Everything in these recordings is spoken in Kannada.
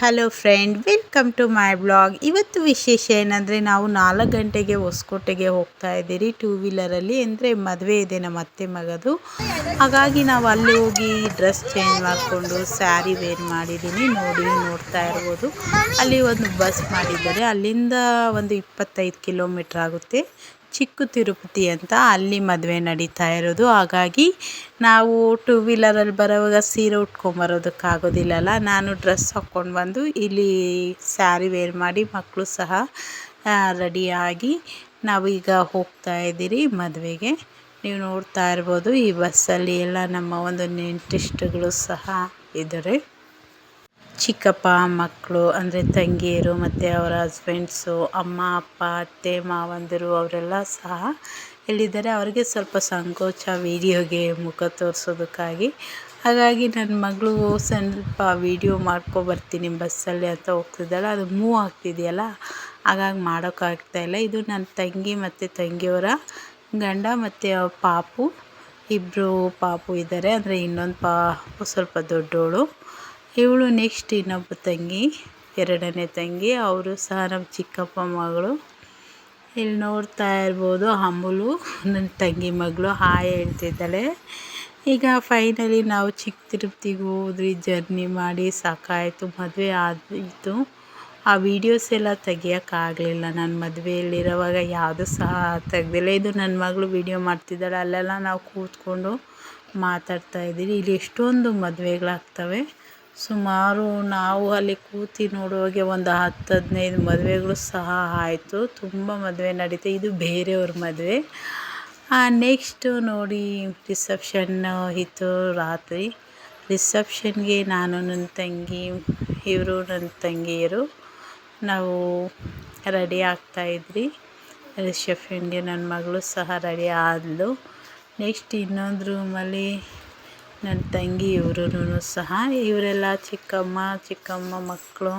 Hello friend, welcome to my blog. ಇವತ್ತು ವಿಶೇಷ ಏನಂದರೆ ನಾವು ನಾಲ್ಕು ಗಂಟೆಗೆ ಹೊಸಕೋಟೆಗೆ ಹೋಗ್ತಾ ಇದ್ದೀರಿ, ಟೂ ವೀಲರಲ್ಲಿ. ಅಂದರೆ ಮದುವೆ ಇದೆ ನಮ್ಮ ಅತ್ತೆ ಮಗದು. ಹಾಗಾಗಿ ನಾವು ಅಲ್ಲಿ ಹೋಗಿ ಡ್ರೆಸ್ ಚೇಂಜ್ ಮಾಡಿಕೊಂಡು ಸ್ಯಾರಿ ವೇರ್ ಮಾಡಿದ್ದೀನಿ ನೋಡಿ, ನೋಡ್ತಾ ಇರ್ಬೋದು. ಅಲ್ಲಿ ಒಂದು ಬಸ್ ಮಾಡಿದ್ದಾರೆ. ಅಲ್ಲಿಂದ ಒಂದು ಇಪ್ಪತ್ತೈದು ಕಿಲೋಮೀಟ್ರ್ ಆಗುತ್ತೆ. ಚಿಕ್ಕ ತಿರುಪತಿ ಅಂತ ಅಲ್ಲಿ ಮದುವೆ ನಡೀತಾ ಇರೋದು. ಹಾಗಾಗಿ ನಾವು ಟೂ ವೀಲರಲ್ಲಿ ಬರೋವಾಗ ಸೀರೆ ಉಟ್ಕೊಂಬರೋದಕ್ಕಾಗೋದಿಲ್ಲಲ್ಲ ನಾನು ಡ್ರೆಸ್ ಹಾಕ್ಕೊಂಡು ಬಂದು ಇಲ್ಲಿ ಸ್ಯಾರಿ ವೇರ್ ಮಾಡಿ ಮಕ್ಕಳು ಸಹ ರೆಡಿಯಾಗಿ ನಾವೀಗ ಹೋಗ್ತಾ ಇದ್ದೀರಿ ಮದುವೆಗೆ. ನೀವು ನೋಡ್ತಾ ಇರ್ಬೋದು ಈ ಬಸ್ಸಲ್ಲಿ ಎಲ್ಲ ನಮ್ಮ ಒಂದು ನೆಂಟಿಷ್ಟಗಳು ಸಹ ಇದ್ದಾರೆ. ಚಿಕ್ಕಪ್ಪ, ಮಕ್ಕಳು, ಅಂದರೆ ತಂಗಿಯರು ಮತ್ತು ಅವರ ಹಸ್ಬೆಂಡ್ಸು ಅಮ್ಮ, ಅಪ್ಪ, ಅತ್ತೆ, ಮಾವಂದಿರು ಅವರೆಲ್ಲ ಸಹ ಎಲ್ಲಿದ್ದಾರೆ ಅವರಿಗೆ ಸ್ವಲ್ಪ ಸಂಕೋಚ ವೀಡಿಯೋಗೆ ಮುಖ ತೋರಿಸೋದಕ್ಕಾಗಿ. ಹಾಗಾಗಿ ನನ್ನ ಮಗಳು ಸ್ವಲ್ಪ ವೀಡಿಯೋ ಮಾಡ್ಕೊಬರ್ತೀನಿ ಬಸ್ಸಲ್ಲಿ ಅಂತ ಹೋಗ್ತಿದ್ದಾಳೆ. ಅದು ಮೂವ್ ಆಗ್ತಿದೆಯಲ್ಲ? ಹಾಗಾಗಿ ಮಾಡೋಕ್ಕಾಗ್ತಾಯಿಲ್ಲ ಇದು ನನ್ನ ತಂಗಿ ಮತ್ತು ತಂಗಿಯವರ ಗಂಡ ಮತ್ತು ಪಾಪು. ಇಬ್ಬರು ಪಾಪು ಇದ್ದಾರೆ. ಅಂದರೆ ಇನ್ನೊಂದು ಪಾಪು ಸ್ವಲ್ಪ ದೊಡ್ಡವಳು ಇವಳು ನೆಕ್ಸ್ಟ್ ಇನ್ನೊಬ್ಬ ತಂಗಿ, ಎರಡನೇ ತಂಗಿ, ಅವರು ಸಹ ನಮ್ಮ ಚಿಕ್ಕಪ್ಪ ಮಗಳು. ಇಲ್ಲಿ ನೋಡ್ತಾ ಇರ್ಬೋದು ಅಮುಲು, ನನ್ನ ತಂಗಿ ಮಗಳು, ಹಾಯ್ ಹೇಳ್ತಿದ್ದಾಳೆ. ಈಗ ಫೈನಲಿ ನಾವು ಚಿಕ್ಕ ತಿರುಪತಿಗೆ ಹೋದ್ವಿ ಜರ್ನಿ ಮಾಡಿ ಸಾಕಾಯಿತು, ಮದುವೆ ಆದಿತ್ತು ಆ ವೀಡಿಯೋಸ್ ಎಲ್ಲ ತೆಗಿಯೋಕ್ಕಾಗಲಿಲ್ಲ ನನ್ನ ಮದುವೆಯಲ್ಲಿರೋವಾಗ ಯಾವುದು ಸಹ ತೆಗ್ದಿಲ್ಲ. ಇದು ನನ್ನ ಮಗಳು ವೀಡಿಯೋ ಮಾಡ್ತಿದ್ದಾಳೆ, ಅಲ್ಲೆಲ್ಲ ನಾವು ಕೂತ್ಕೊಂಡು ಮಾತಾಡ್ತಾ ಇದ್ದೀವಿ. ಇಲ್ಲಿ ಎಷ್ಟೊಂದು ಮದುವೆಗಳಾಗ್ತವೆ. ಸುಮಾರು ನಾವು ಅಲ್ಲಿ ಕೂತು ನೋಡುವಾಗೆ ಒಂದು ಹತ್ತು ಹದಿನೈದು ಮದುವೆಗಳು ಸಹ ಆಯಿತು. ತುಂಬ ಮದುವೆ ನಡೀತು. ಇದು ಬೇರೆಯವ್ರ ಮದುವೆ. ನೆಕ್ಸ್ಟು ನೋಡಿ ರಿಸೆಪ್ಷನ್ ಇತ್ತು ರಾತ್ರಿ. ರಿಸೆಪ್ಷನ್ಗೆ ನಾನು ನನ್ನ ತಂಗಿ, ಇವರು ನನ್ನ ತಂಗಿಯರು. ನಾವು ರೆಡಿ ಆಗ್ತಾಯಿದ್ರಿ ರಿಸೆಪ್ಷನ್ಗೆ ನನ್ನ ಮಗಳು ಸಹ ರೆಡಿ ಆದಳು ನೆಕ್ಸ್ಟ್ ಇನ್ನೊಂದು ರೂಮಲ್ಲಿ ನನ್ನ ತಂಗಿ ಇವ್ರೂ ಸಹ, ಇವರೆಲ್ಲ ಚಿಕ್ಕಮ್ಮ ಚಿಕ್ಕಮ್ಮ ಮಕ್ಕಳು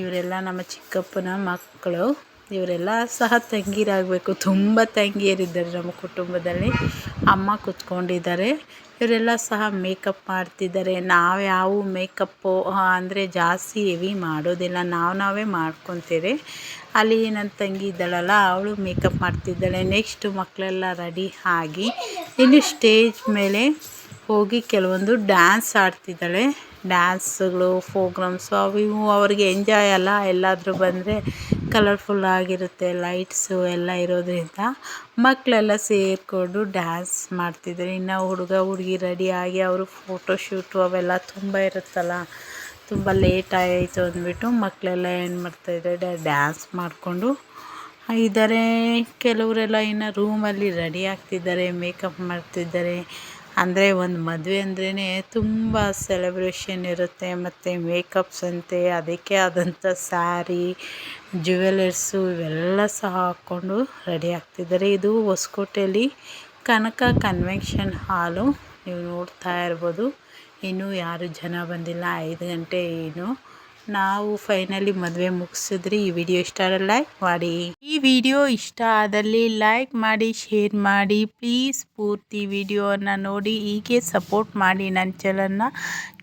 ಇವರೆಲ್ಲ ನಮ್ಮ ಚಿಕ್ಕಪ್ಪನ ಮಕ್ಕಳು, ಇವರೆಲ್ಲ ಸಹ ತಂಗಿರಾಗಬೇಕು. ತುಂಬ ತಂಗಿಯರಿದ್ದಾರೆ ನಮ್ಮ ಕುಟುಂಬದಲ್ಲಿ. ಅಮ್ಮ ಕೂತ್ಕೊಂಡಿದ್ದಾರೆ. ಇವರೆಲ್ಲ ಸಹ ಮೇಕಪ್ ಮಾಡ್ತಿದ್ದಾರೆ. ನಾವು ಯಾವ ಮೇಕಪ್ಪು ಅಂದರೆ ಜಾಸ್ತಿ ಹೆವಿ ಮಾಡೋದಿಲ್ಲ. ನಾವು ನಾವೇ ಮಾಡ್ಕೊತೀವಿ ಅಲ್ಲಿ ನನ್ನ ತಂಗಿ ಇದ್ದಾಳಲ್ಲ, ಅವಳು ಮೇಕಪ್ ಮಾಡ್ತಿದ್ದಾಳೆ. ನೆಕ್ಸ್ಟು ಮಕ್ಕಳೆಲ್ಲ ರೆಡಿ ಆಗಿ, ಇನ್ನು ಸ್ಟೇಜ್ ಮೇಲೆ ಹೋಗಿ ಕೆಲವೊಂದು ಡ್ಯಾನ್ಸ್ ಆಡ್ತಿದ್ದಾಳೆ. ಡ್ಯಾನ್ಸ್ಗಳು ಫೋಗ್ರಾಮ್ಸು ಅವು ಇವು ಅವ್ರಿಗೆ ಎಂಜಾಯ್ ಅಲ್ಲ. ಎಲ್ಲಾದರೂ ಬಂದರೆ ಕಲರ್ಫುಲ್ ಆಗಿರುತ್ತೆ ಲೈಟ್ಸು ಎಲ್ಲ ಇರೋದ್ರಿಂದ ಮಕ್ಕಳೆಲ್ಲ ಸೇರಿಕೊಂಡು ಡ್ಯಾನ್ಸ್ ಮಾಡ್ತಿದ್ದಾರೆ. ಇನ್ನು ಹುಡುಗ, ಹುಡುಗಿ ರೆಡಿಯಾಗಿ ಅವರು ಫೋಟೋ ಶೂಟು ಅವೆಲ್ಲ ತುಂಬ ಇರುತ್ತಲ್ಲ, ತುಂಬ ಲೇಟ್ ಆಯಿತು ಅಂದ್ಬಿಟ್ಟು ಮಕ್ಕಳೆಲ್ಲ ಏನು ಮಾಡ್ತಾಯಿದ್ದಾರೆ ಡ್ಯಾನ್ಸ್ ಮಾಡಿಕೊಂಡು ಇದ್ದಾರೆ. ಕೆಲವರೆಲ್ಲ ಇನ್ನು ರೂಮಲ್ಲಿ ರೆಡಿ ಆಗ್ತಿದ್ದಾರೆ ಮೇಕಪ್ ಮಾಡ್ತಿದ್ದಾರೆ. ಅಂದರೆ ಒಂದು ಮದುವೆ ಅಂದ್ರೇ ತುಂಬ ಸೆಲೆಬ್ರೇಷನ್ ಇರುತ್ತೆ ಮತ್ತು ಮೇಕಪ್ಸ್ ಅಂತೆ, ಅದಕ್ಕೆ ಆದಂಥ ಸ್ಯಾರಿ ಜ್ಯುವೆಲರ್ಸು ಇವೆಲ್ಲ ಸಹ ಹಾಕ್ಕೊಂಡು ರೆಡಿ ಆಗ್ತಿದ್ದಾರೆ. ಇದು ಹೊಸಕೋಟೆಯಲ್ಲಿ ಕನಕ ಕನ್ವೆನ್ಷನ್ ಹಾಲು ನೀವು ನೋಡ್ತಾ ಇರ್ಬೋದು. ಇನ್ನೂ ಯಾರು ಜನ ಬಂದಿಲ್ಲ, ಐದು ಗಂಟೆ ಏನು. ನಾವು ಫೈನಲಿ ಮದುವೆ ಮುಗಿಸಿದ್ರಿ. ಈ ವಿಡಿಯೋ ಇಷ್ಟ ಲೈಕ್ ಮಾಡಿ. ಈ ವಿಡಿಯೋ ಇಷ್ಟ ಆದಲ್ಲಿ ಲೈಕ್ ಮಾಡಿ ಶೇರ್ ಮಾಡಿ. ಪ್ಲೀಸ್ ಪೂರ್ತಿ ವಿಡಿಯೋನ ನೋಡಿ. ಹೀಗೆ ಸಪೋರ್ಟ್ ಮಾಡಿ ನನ್ನ ಚಾನಲ್ನ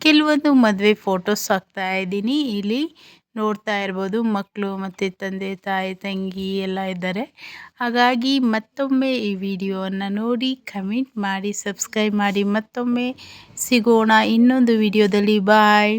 ಕೆಲವೊಂದು ಮದುವೆ ಫೋಟೋಸ್ ಹಾಕ್ತಾ ಇದ್ದೀನಿ. ಇಲ್ಲಿ ನೋಡ್ತಾ ಇರ್ಬೋದು ಮಕ್ಕಳು ಮತ್ತು ತಂದೆ, ತಾಯಿ, ತಂಗಿ ಎಲ್ಲ ಇದ್ದಾರೆ. ಹಾಗಾಗಿ ಮತ್ತೊಮ್ಮೆ ಈ ವಿಡಿಯೋವನ್ನು ನೋಡಿ ಕಮೆಂಟ್ ಮಾಡಿ ಸಬ್ಸ್ಕ್ರೈಬ್ ಮಾಡಿ. ಮತ್ತೊಮ್ಮೆ ಸಿಗೋಣ ಇನ್ನೊಂದು ವಿಡಿಯೋದಲ್ಲಿ ಬಾಯ್